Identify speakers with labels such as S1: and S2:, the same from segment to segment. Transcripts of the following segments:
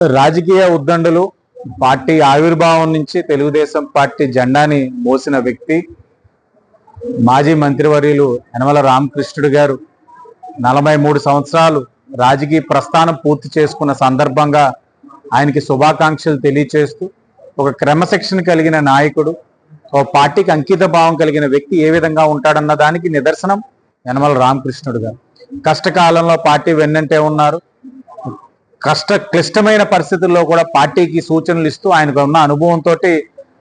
S1: రాజకీయ ఉద్దండలు పార్టీ ఆవిర్భావం నుంచి తెలుగుదేశం పార్టీ జెండాని మోసిన వ్యక్తి మాజీ మంత్రివర్యులు యనమల రామకృష్ణుడు గారు. నలభై మూడు సంవత్సరాలు రాజకీయ ప్రస్థానం పూర్తి చేసుకున్న సందర్భంగా ఆయనకి శుభాకాంక్షలు తెలియచేస్తూ ఒక క్రమశిక్షణ కలిగిన నాయకుడు ఒక పార్టీకి అంకిత భావం కలిగిన వ్యక్తి ఏ విధంగా ఉంటాడన్న దానికి నిదర్శనం యనమల రామకృష్ణుడు గారు. కష్టకాలంలో పార్టీ వెన్నంటే ఉన్నారు. కష్ట క్లిష్టమైన పరిస్థితుల్లో కూడా పార్టీకి సూచనలు ఇస్తూ ఆయనకు ఉన్న అనుభవంతో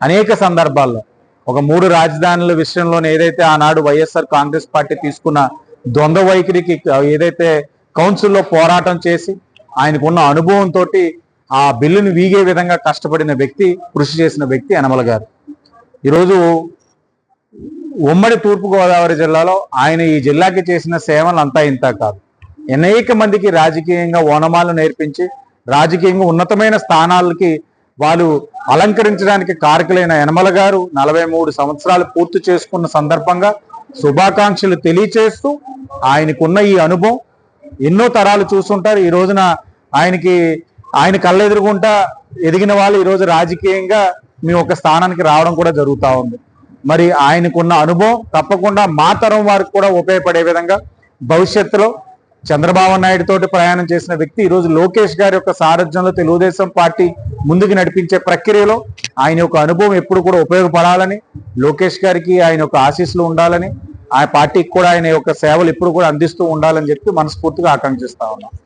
S1: అనేక సందర్భాల్లో ఒక మూడు రాజధానుల విషయంలోనే ఏదైతే ఆనాడు వైఎస్ఆర్ కాంగ్రెస్ పార్టీ తీసుకున్న ద్వంద్వ వైఖరికి ఏదైతే కౌన్సిల్లో పోరాటం చేసి ఆయనకున్న అనుభవంతో ఆ బిల్లుని వీగే విధంగా కష్టపడిన వ్యక్తి కృషి చేసిన వ్యక్తి అనమల గారు. ఈరోజు ఉమ్మడి తూర్పుగోదావరి జిల్లాలో ఆయన ఈ జిల్లాకి చేసిన సేవలు అంతా ఇంత కాదు. అనేక మందికి రాజకీయంగా ఓనమాలు నేర్పించి రాజకీయంగా ఉన్నతమైన స్థానాలకి వాళ్ళు అలంకరించడానికి కారకులైన యనమల గారు నలభై మూడు సంవత్సరాలు పూర్తి చేసుకున్న సందర్భంగా శుభాకాంక్షలు తెలియచేస్తూ ఆయనకున్న ఈ అనుభవం ఎన్నో తరాలు చూస్తుంటారు. ఈ రోజున ఆయనకి ఆయన కళ్ళెదురుగుంటా ఎదిగిన వాళ్ళు ఈరోజు రాజకీయంగా మీ ఒక స్థానానికి రావడం కూడా జరుగుతూ ఉంది. మరి ఆయనకున్న అనుభవం తప్పకుండా మా తరం వారికి కూడా ఉపయోగపడే విధంగా భవిష్యత్తులో చంద్రబాబు నాయుడు తోటి ప్రయాణం చేసిన వ్యక్తి ఈరోజు లోకేష్ గారి యొక్క సారథ్యంలో తెలుగుదేశం పార్టీ ముందుకు నడిపించే ప్రక్రియలో ఆయన యొక్క అనుభవం ఎప్పుడు కూడా ఉపయోగపడాలని లోకేష్ గారికి ఆయన యొక్క ఆశీస్సులు ఉండాలని ఆ పార్టీకి కూడా ఆయన యొక్క సేవలు ఎప్పుడు కూడా అందిస్తూ ఉండాలని చెప్పి మనస్ఫూర్తిగా ఆకాంక్షిస్తా ఉన్నాం.